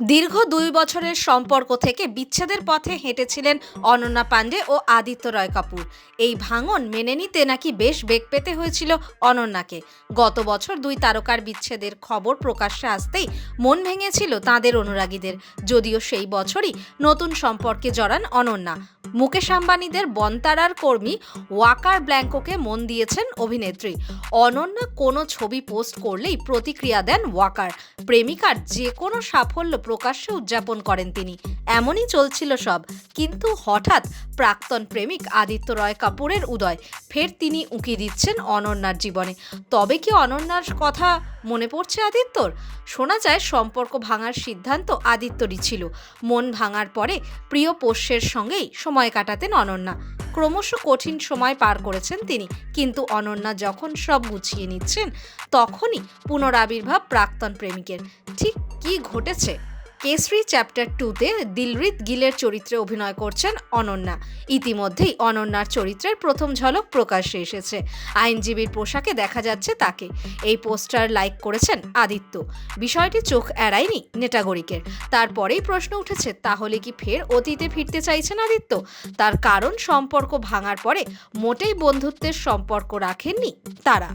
দীর্ঘ দুই বছরের সম্পর্ক থেকে বিচ্ছেদের পথে হেঁটেছিলেন অনন্যা পাণ্ডে ও আদিত্য রয় কাপুর। এই ভাঙন মেনে নিতে নাকি বেশ বেগ পেতে হয়েছিল অনন্যাকে। গত বছর দুই তারকার বিচ্ছেদের খবর প্রকাশ্যে আসতেই মন ভেঙেছিল তাঁদের অনুরাগীদের। যদিও সেই বছরই নতুন সম্পর্কে জড়ান অনন্যা। মুকেশ আম্বানিদের বনতারার কর্মী ওয়াকার ব্ল্যাঙ্কোকে মন দিয়েছেন অভিনেত্রী। অনন্যা কোনো ছবি পোস্ট করলেই প্রতিক্রিয়া দেন ওয়াকার। প্রেমিকার যে কোনো সাফল্য প্রকাশ্যে উদযাপন করেন তিনি। এমনই চলছিল সব। কিন্তু হঠাৎ প্রাক্তন প্রেমিক আদিত্য রয় কাপুরের উদয় ফের তিনি উঁকি দিচ্ছেন অনন্যার জীবনে। তবে কি অনন্যার কথা মনে পড়ছে আদিত্যর? শোনা যায় সম্পর্ক ভাঙার সিদ্ধান্ত আদিত্যরই ছিল। মন ভাঙার পরে প্রিয় পোষ্যের সঙ্গেই সময় কাটাতেন অনন্যা। ক্রমশ কঠিন সময় পার করেছেন তিনি। কিন্তু অনন্যা যখন সব গুছিয়ে নিচ্ছেন, তখনই পুনরাবির্ভাব প্রাক্তন প্রেমিকের। ঠিক কি ঘটেছে? কেসরি চ্যাপ্টার টুতে দিলরিত গিলের চরিত্রে অভিনয় করছেন অনন্যা। ইতিমধ্যেই অনন্যার চরিত্রের প্রথম ঝলক প্রকাশ্যে এসেছে। আইনজীবীর পোশাকে দেখা যাচ্ছে তাকে। এই পোস্টার লাইক করেছেন আদিত্য। বিষয়টি চোখ এড়ায়নি নেটাগরিকের তারপরেই প্রশ্ন উঠেছে, তাহলে কি ফের অতীতে ফিরতে চাইছেন আদিত্য? তার কারণ সম্পর্ক ভাঙার পরে মোটেই বন্ধুত্বের সম্পর্ক রাখেননি তারা।